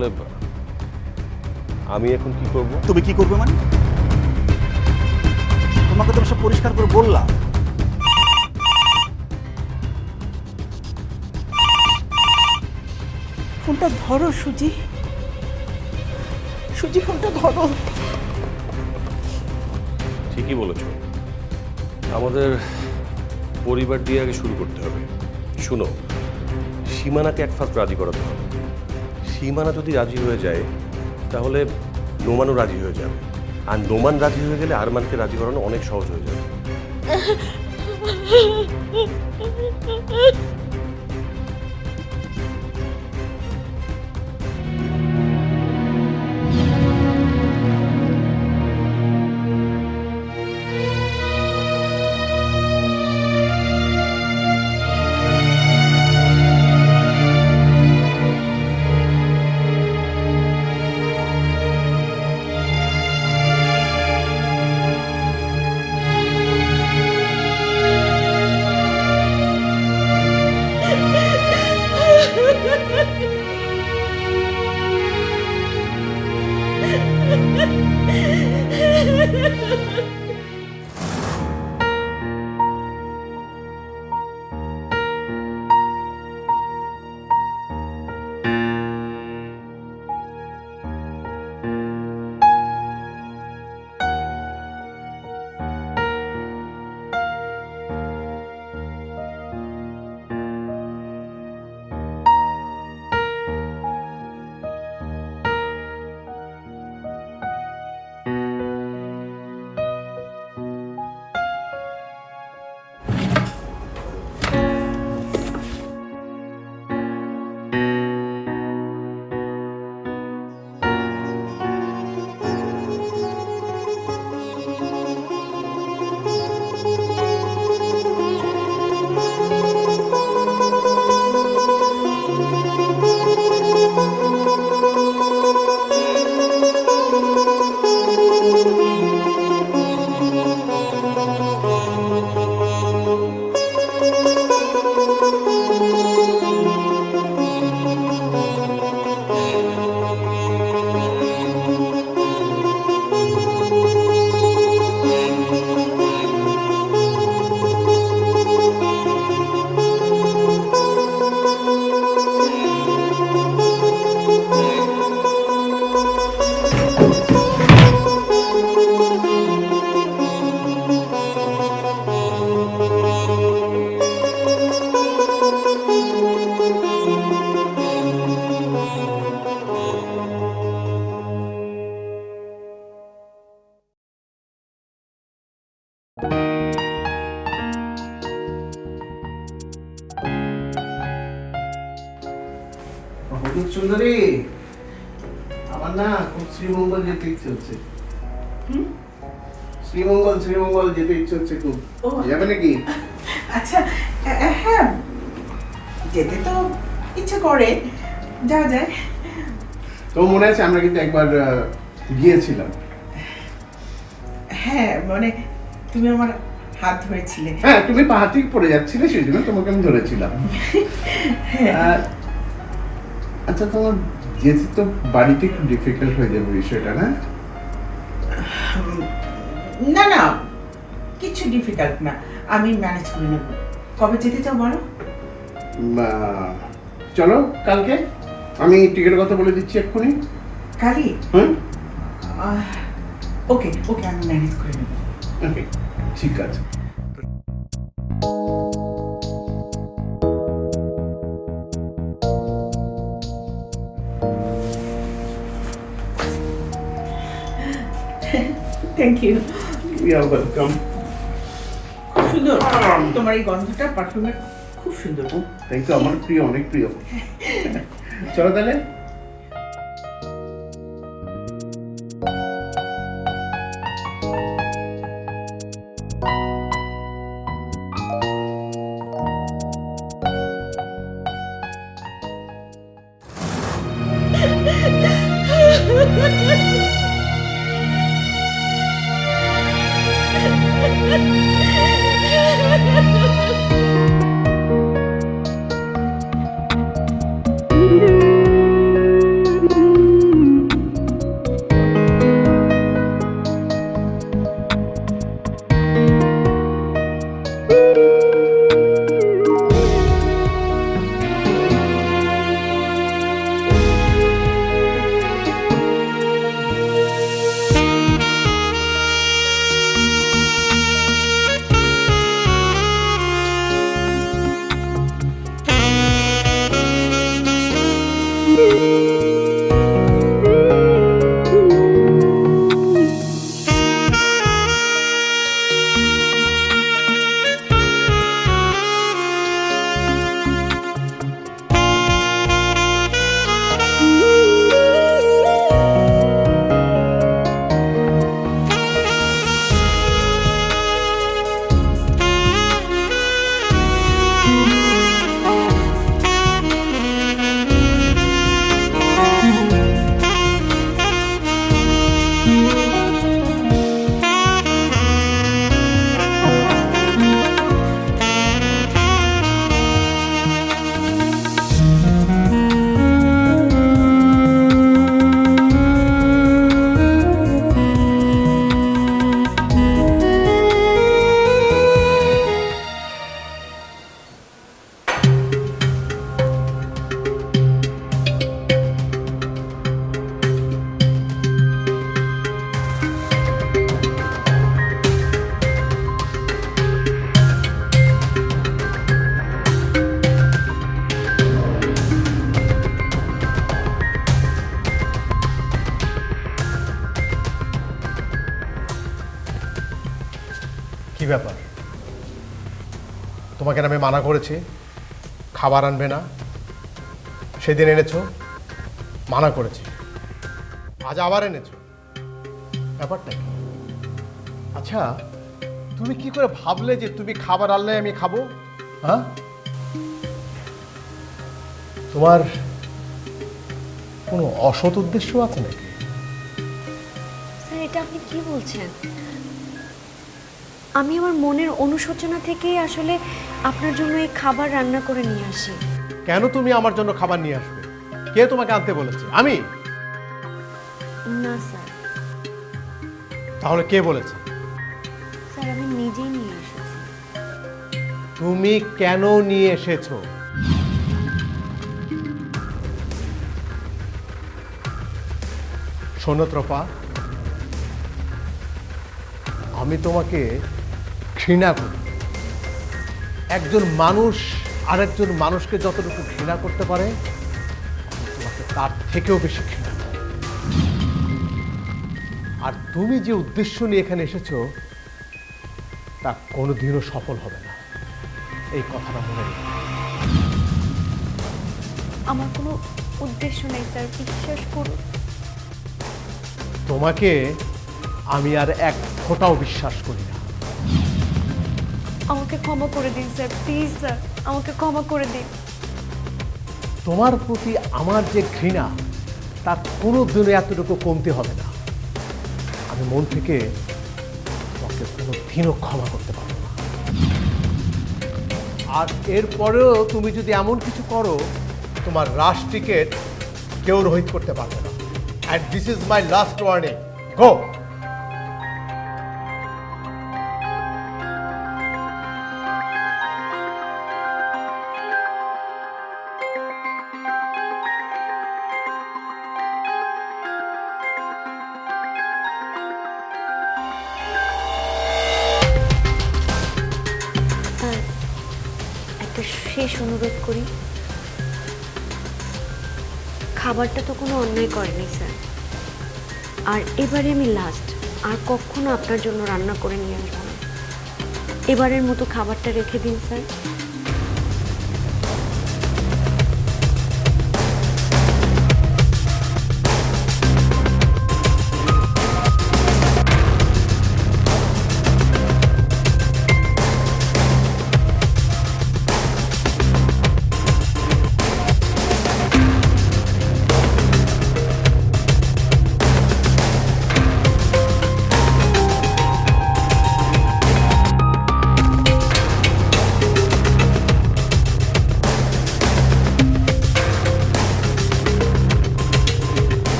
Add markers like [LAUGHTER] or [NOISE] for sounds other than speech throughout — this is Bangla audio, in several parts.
তাহলে আমি এখন কি করব? তুমি কি করবে মানে? তোমাকে তো সব পরিষ্কার করে বললাম। ফোনটা ধরো সুজি। সুজি ফোনটা ধরো। ঠিকই বলেছ। আমাদের পরিবার দিয়ে আগে শুরু করতে হবে। শুনো সীমানাকে এক ফাঁক রাজি করাতে হবে। সীমানা যদি রাজি হয়ে যায়, তাহলে নোমানও রাজি হয়ে যাবে। আর নোমান রাজি হয়ে গেলে আরমানকে রাজি করানো অনেক সহজ হয়ে যাবে। [LAUGHS] হুজুর সুন্দরী আমার না খুব শ্রীমঙ্গল যেতে ইচ্ছে হচ্ছে। শ্রীমঙ্গল শ্রীমঙ্গল যেতে ইচ্ছে হচ্ছে খুব। যাবে নাকি? আচ্ছা হ্যাঁ যেতে তো ইচ্ছে করে যাওয়া যায়। তো মনে আছে আমরা কিন্তু একবার গিয়েছিলাম। হ্যাঁ মানে তুমি আমার হাত ধরেছিলে। হ্যাঁ তুমি পাহাড় থেকে পড়ে যাচ্ছিলে সেই জন্য তোমাকে আমি ধরেছিলাম। আর, আচ্ছা তোমার যেতে তো বাড়িতে একটু ডিফিকাল্ট হয়ে যাবে বিষয়টা না? না না কিছু ডিফিকাল্ট না। আমি ম্যানেজ করে নেব। কবে যেতে চাও বলো? চলো কালকে। আমি টিকিটের কথা বলে দিচ্ছি এক্ষুনি। কালি হ্যাঁ? ওকে ওকে আমি ম্যানেজ করে নেব। ওকে ঠিক আছে। থ্যাংক ইউ আর ওয়েলকাম খুব সুন্দর। তোমার এই গন্ধটা পারফিউমের খুব সুন্দর থ্যাংক ইউ আমার প্রিয় অনেক প্রিয়। [LAUGHS] চলো তাহলে। তোমাকে না আমি মানা করেছি। খাবার আনবে না। সেদিন এনেছো, মানা করেছি। আজ আবার এনেছো। ব্যাপারটা কি? আচ্ছা তুমি কি করে ভাবলে যে তুমি খাবার আনলে আমি খাব? হ্যাঁ তোমার কোনো অসৎ উদ্দেশ্য আছে নাকি? এটা আপনি কি বলছেন? আমি আমার মনের অনুশোচনা থেকেই আসলে আপনার জন্য এই খাবার রান্না করে নিয়ে আসি। কেন তুমি আমার জন্য খাবার নিয়ে আসবে? কে তোমাকে আনতে বলেছে? আমি? না স্যার। তাহলে কে বলেছে? স্যার আমি নিজেই নিয়ে এসেছি। তুমি কেন নিয়ে এসেছ? শোনো আমি তোমাকে ঘৃণা করি। একজন মানুষ আরেকজন মানুষকে যতটুকু ঘৃণা করতে পারে তোমাকে তার থেকেও বেশি ঘৃণা করি। আর তুমি যে উদ্দেশ্য নিয়ে এখানে এসেছ তা কোনোদিনও সফল হবে না। এই কথাটা মনে রেখো। আমার কোনো উদ্দেশ্য নেই স্যার। বিশ্বাস করুন? তোমাকে আমি আর এক ফোঁটাও বিশ্বাস করি না। আমাকে ক্ষমা করে দিন, স্যার। প্লিজ, স্যার, আমাকে ক্ষমা করে দিন। তোমার প্রতি আমার যে ঘৃণা তার কোনো দিনে এতটুকু কমতে হবে না। আমি মন থেকে তোমাকে কোনো দিনও ক্ষমা করতে পারব না। আর এরপরেও তুমি যদি এমন কিছু করো, তোমার রাশ টিকেট কেউ রোহিত করতে পারবে না। And this is my last warning go খাবারটা তো কোনো অন্যায় করেনি, স্যার। আর এবারে আমি লাস্ট আর কখনো আপনার জন্য রান্না করে নিয়ে আসব না। এবারের মতো খাবারটা রেখে দিন, স্যার।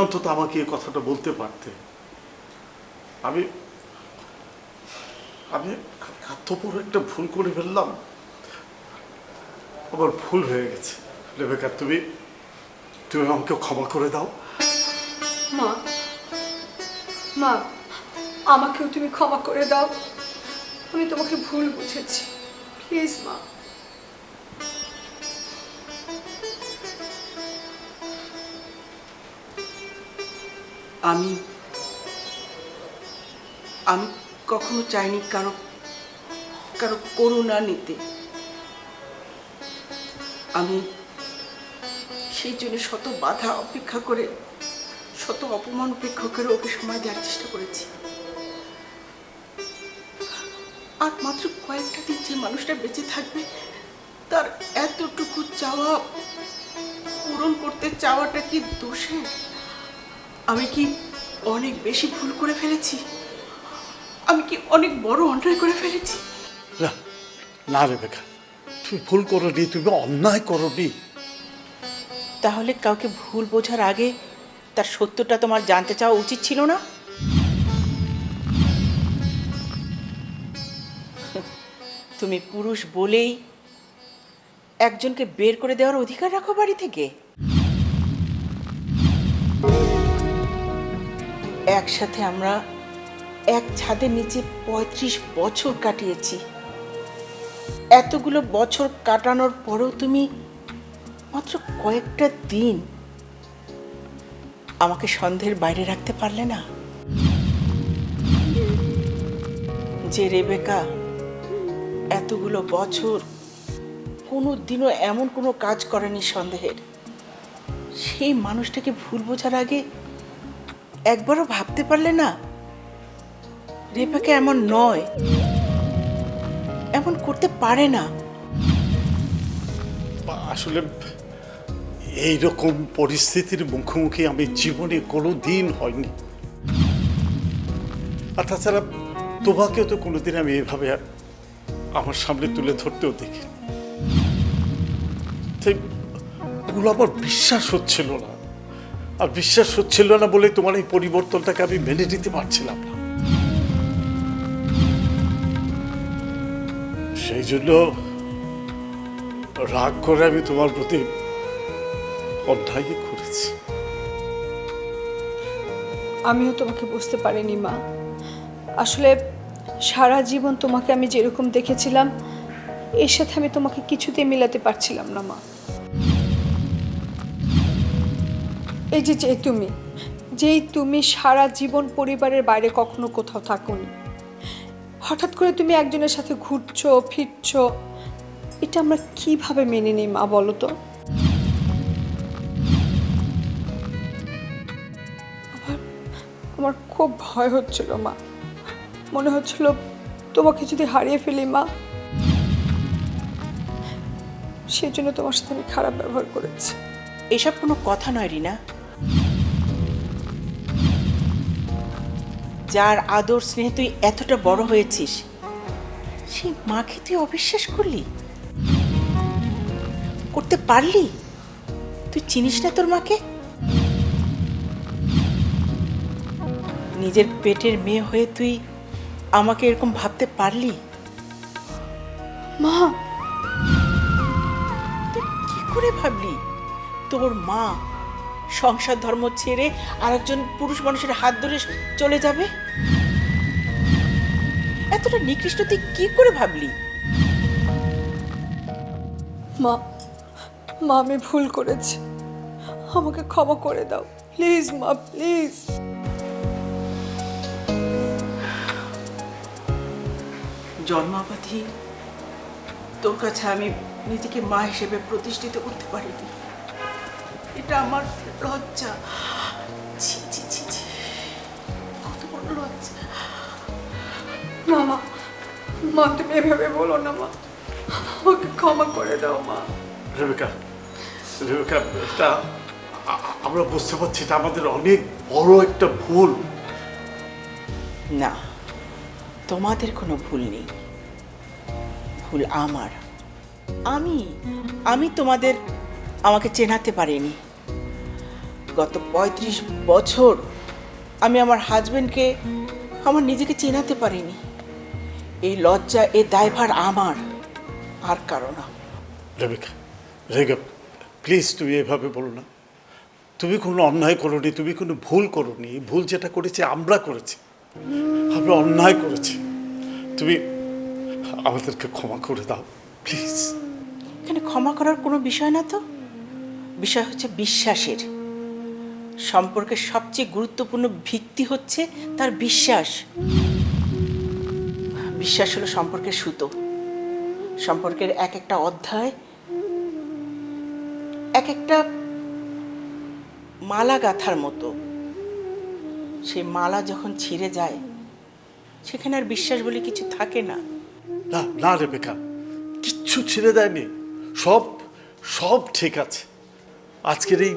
অন্তত আমাকে এই কথাটা বলতে পারতে আমি আমি এত বড় একটা ভুল করে ফেললাম। আমার ভুল হয়ে গেছে। রেবেকা, তুমি তুমি আমাকে ক্ষমা করে দাও। মা মা, আমাকেও তুমি ক্ষমা করে দাও। আমি তোমাকে ভুল বুঝেছি। প্লিজ, মা। আমি আমি কখনো চাইনি কারও কারও করুণা নিতে। আমি সেই জন্য শত বাধা অপেক্ষা করে, শত অপমান উপেক্ষা করে ওকে সময় দেওয়ার চেষ্টা করেছি। আর মাত্র কয়েকটা দিন যে মানুষটা বেঁচে থাকবে, তার এতটুকু চাওয়া, পূরণ করতে চাওয়াটা কি দোষের? আমি কি অনেক বেশি ভুল করে ফেলেছি? আমি কি অনেক বড় অন্যায় করে ফেলেছি? না না রেবেকা তুমি ভুল করোনি তুমি অন্যায় করোনি। তাহলে কাউকে ভুল বোঝার আগে তার সত্যটা তোমার জানতে চাওয়া উচিত ছিল না? তুমি পুরুষ বলেই একজনকে বের করে দেওয়ার অধিকার রাখো বাড়ি থেকে। একসাথে আমরা এক ছাদের নিচে পঁয়ত্রিশ বছর কাটিয়েছি। এতগুলো বছর কাটানোর পরেও তুমি মাত্র কয়েকটা দিন আমাকে সন্দেহের বাইরে রাখতে পারলে না? যে রেবেকা, এতগুলো বছর কোনো দিনও এমন কোনো কাজ করেনি সন্দেহের। সেই মানুষটাকে ভুল বোঝার আগে একবারও ভাবতে পারলে না? রেবেকা এমন নয়। এমন করতে পারে না। আসলে এইরকম পরিস্থিতির মুখোমুখি আমি জীবনে কোনো দিন হয়নি আর তাছাড়া তোমাকেও তো কোনোদিন আমি এভাবে আর আমার সামনে তুলে ধরতেও দেখি ওগুলো আমার বিশ্বাস হচ্ছিল না। আর বিশ্বাস হচ্ছিল না বলে তোমার এই পরিবর্তনটাকে আমি মেনে নিতে পারছিলাম না। সেই জন্য রাগ করে আমি তোমার প্রতি অন্যায় করেছি। আমিও তোমাকে বুঝতে পারিনি, মা। আসলে সারা জীবন তোমাকে আমি যেরকম দেখেছিলাম, এর সাথে আমি তোমাকে কিছুতেই মিলাতে পারছিলাম না, মা। এই যে যে তুমি, যেই তুমি সারা জীবন পরিবারের বাইরে কখনো কোথাও থাকোনি। হঠাৎ করে তুমি একজনের সাথে ঘুরছো, ফিরছো, এটা আমরা কীভাবে মেনে নিই মা বলো তো? আমার খুব ভয় হচ্ছিল মা। মনে হচ্ছিল তোমাকে যদি হারিয়ে ফেলি মা সেই জন্য তোমার সাথে আমি খারাপ ব্যবহার করেছি। এসব কোনো কথা নয় রিনা। যার আদর স্নেহে তুই এতটা বড় হয়েছিস সেই মাকে তুই অবিশ্বাস করলি? করতে পারলি? তুই চিনিস না তোর মাকে নিজের পেটের মেয়ে হয়ে তুই আমাকে এরকম ভাবতে পারলি? মা! তুই কি করে ভাবলি? তোর মা সংসার ধর্ম ছেড়ে আরেকজন পুরুষ মানুষের হাত ধরে চলে যাবে? এতটা নিকৃষ্ট তুই কি করে ভাবলি? মা মা আমি ভুল করেছি। আমাকে ক্ষমা করে দাও। প্লিজ মা প্লিজ। জন্মাবধি তোর কাছে আমি নিজেকে মা হিসেবে প্রতিষ্ঠিত করতে পারিনি। এটা আমার লজ্জা। ছি ছি ছি ছি। কত বড় লজ্জা। না মা মা তুমি এভাবে বলো না মা। আমাকে ক্ষমা করে দাও মা। রেবেকা রেবেকা এটা আমরা বুঝতে পারছি এটা আমাদের অনেক বড় একটা ভুল। না তোমাদের কোনো ভুল নেই। ভুল আমার। আমি আমি তোমাদের আমাকে চেনাতে পারিনি। গত পঁয়ত্রিশ বছর আমি আমার হাজবেন্ডকে আমার নিজেকে চেনাতে পারিনি। এই লজ্জা এ দায়ভার আমার। আর কারও না। রেবেকা রেগে প্লিজ তুমি এভাবে বলো না। তুমি কোনো অন্যায় করোনি তুমি কোনো ভুল করোনি। ভুল যেটা করেছি আমরা করেছি। আমরা অন্যায় করেছি। তুমি আমাদেরকে ক্ষমা করে দাও প্লিজ এখানে ক্ষমা করার কোনো বিষয় না তো? বিষয় হচ্ছে বিশ্বাসের। সম্পর্কের সবচেয়ে গুরুত্বপূর্ণ ভিত্তি হচ্ছে তার বিশ্বাস। বিশ্বাস হলো সম্পর্কের সুতো। সম্পর্কের এক একটা অধ্যায়, এক একটা মালা গাঁথার মতো। সেই মালা যখন ছিঁড়ে যায়, সেখানে আর বিশ্বাস বলে কিছু থাকে না। না না রেবেকা, কিচ্ছু ছেড়ে দেয়নি সব সব ঠিক আছে। আজকের এই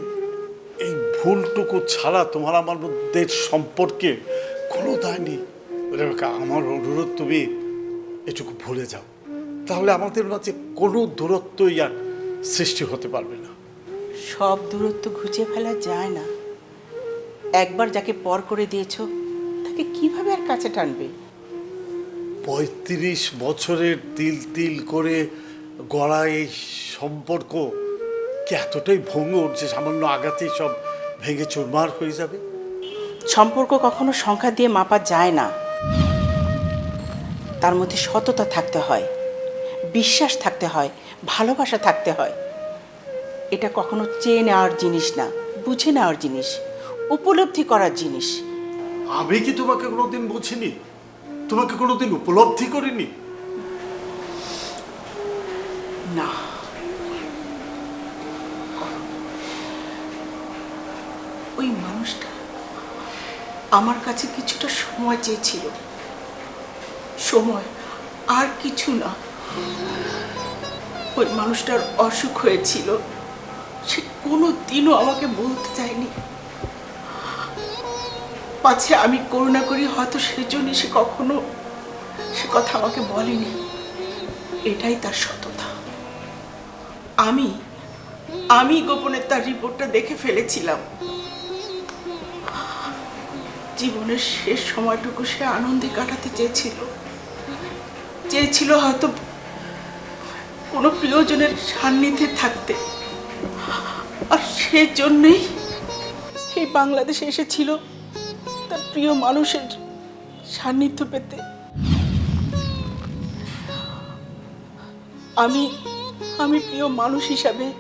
ভুলটুকু ছাড়া তোমার আমার মধ্যে সম্পর্কে কোনো দায় নেই। রেবেকা আমার অনুরোধ তুমি এটুকু ভুলে যাও। তাহলে আমাদের মাঝে কোনো দূরত্বই আর সৃষ্টি হতে পারবে না। সব দূরত্ব ঘুচে ফেলা যায় না। একবার যাকে পর করে দিয়েছ তাকে কীভাবে আর কাছে টানবে? পঁয়ত্রিশ বছরের তিল তিল করে গড়া এই সম্পর্ক কি এতটাই ভঙ্গুর যে সামান্য আঘাতেই সব ভেঙে চুরমার হয়ে যাবে। সম্পর্ক কখনো সংখ্যা দিয়ে মাপা যায় না। তার মধ্যে সততা থাকতে হয় বিশ্বাস থাকতে হয় ভালোবাসা থাকতে হয়। এটা কখনো চেয়ে নেওয়ার জিনিস না বুঝে নেওয়ার জিনিস উপলব্ধি করার জিনিস। আমি কি তোমাকে কোনোদিন বুঝিনি? তোমাকে কোনোদিন উপলব্ধি করিনি না ওই মানুষটা আমার কাছে কিছুটা সময় চেয়েছিল। সময় আর কিছু না। ওই মানুষটার অসুখ হয়েছিল। সে কোনো দিনও আমাকে বলতে চায়নি। পাছে আমি করুণা করি, হয়তো সেজন্য সে কখনো সে কথা আমাকে বলেনি। এটাই তার সততা। আমি আমি গোপনে তার রিপোর্টটা দেখে ফেলেছিলাম। জীবনের শেষ সময়টুকু সে আনন্দে কাটাতে চেয়েছিল। চেয়েছিল হয়তো কোনো প্রিয়জনের সান্নিধ্যে থাকতে। আর সেজন্যই এই বাংলাদেশে এসেছিল তার প্রিয় মানুষের সান্নিধ্য পেতে। আমি আমি প্রিয় মানুষ হিসাবে,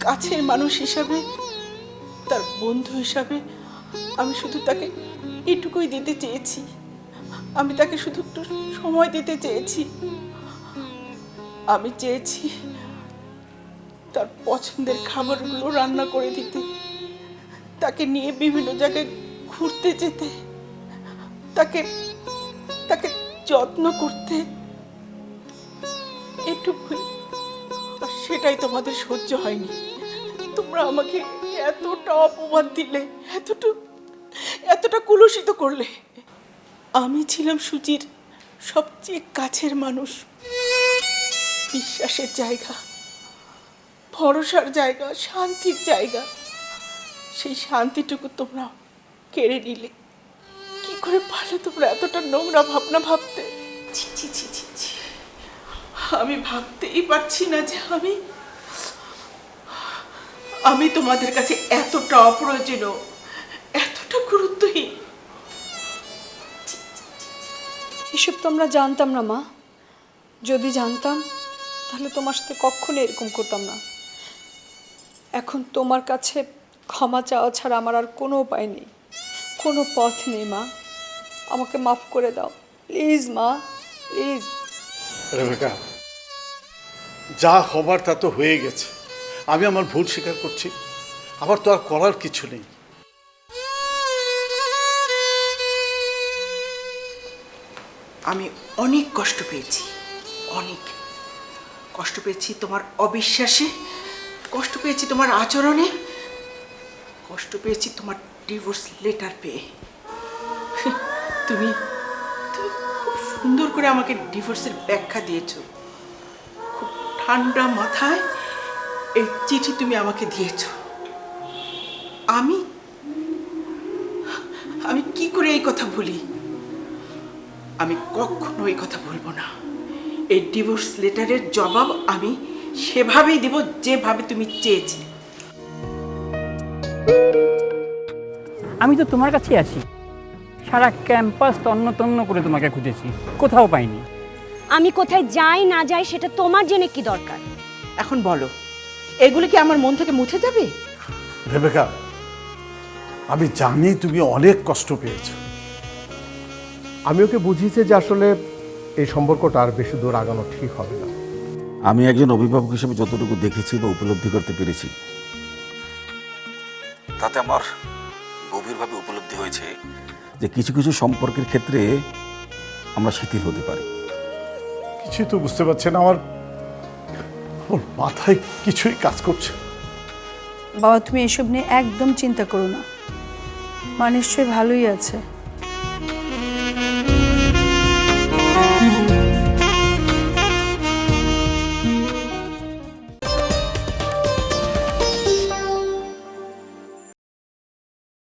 কাছের মানুষ হিসাবে, তার বন্ধু হিসাবে আমি শুধু তাকে এটুকুই দিতে চেয়েছি। আমি তাকে শুধু একটু সময় দিতে চেয়েছি। আমি চেয়েছি তার পছন্দের খাবারগুলো রান্না করে দিতে। তাকে নিয়ে বিভিন্ন জায়গায় ঘুরতে যেতে। তাকে তাকে যত্ন করতে। এটুকুই। আর সেটাই তোমাদের সহ্য হয়নি। তোমরা আমাকে এতটা অপমান দিলে এতটা এতটা কুলুষিত করলে? আমি ছিলাম সুচির সবচেয়ে কাছের মানুষ। বিশ্বাসের জায়গা ভরসার জায়গা শান্তির জায়গা। সেই শান্তিটুকু তোমরা কেড়ে নিলে। কি করে পারলে তোমরা এতটা নোংরা ভাবনা ভাবতে? ছি ছি ছি ছি ছি। আমি ভাবতেই পারছি না যে আমি আমি তোমাদের কাছে এতটা অপ্রয়োজনীয় এতটা গুরুত্বহীন এসব তো আমরা জানতাম না, মা। যদি জানতাম, তাহলে তোমার সাথে কখনো এরকম করতাম না। এখন তোমার কাছে ক্ষমা চাওয়া ছাড়া আমার আর কোনো উপায় নেই। কোনো পথ নেই, মা। আমাকে মাফ করে দাও। প্লিজ, মা। প্লিজ। যা হবার তা তো হয়ে গেছে। আমি আমার ভুল স্বীকার করছি। আবার তো আর করার কিছু নেই। আমি অনেক কষ্ট পেয়েছি, অনেক। কষ্ট পেয়েছি তোমার অবিশ্বাসে, কষ্ট পেয়েছি তোমার আচরণে, কষ্ট পেয়েছি তোমার ডিভোর্স লেটার পেয়ে। তুমি তুমি খুব সুন্দর করে আমাকে ডিভোর্সের ব্যাখ্যা দিয়েছ। খুব ঠান্ডা মাথায় এই চিঠি তুমি আমাকে দিয়েছ। আমি আমি কি করে এই কথা বলি? আমি কখনো এই কথা বলব না। এই ডিভোর্স লেটারের জবাব আমি সেভাবেই দেব যেভাবে তুমি চেয়েছিলে। আমি তো তোমার কাছে আছি। সারা ক্যাম্পাস তন্ন তন্ন করে তোমাকে খুঁজেছি। কোথাও পাইনি। আমি কোথায় যাই না যাই সেটা তোমার জেনে কি দরকার? এখন বলো এগুলো কি আমার মন থেকে মুছে যাবে? রেবেকা আমি জানি তুমি অনেক কষ্ট পেয়েছ। আমি ওকে বুঝিয়েছি যে আসলে এই সম্পর্কটা আর বেশি দূর আগানো ঠিক হবে না। আমি একজন অভিভাবক হিসেবে যতটুকু দেখেছি বা উপলব্ধি করতে পেরেছি তাতে আমার গভীরভাবে উপলব্ধি হয়েছে যে কিছু কিছু সম্পর্কের ক্ষেত্রে আমরা শিথিল হতে পারি। কিছুই তো বুঝতে পারছি না আমার মাথায় কিছুই কাজ করছে বাবা তুমি এসব নিয়ে একদম চিন্তা করো না। মা নিশ্চয়ই ভালোই আছে।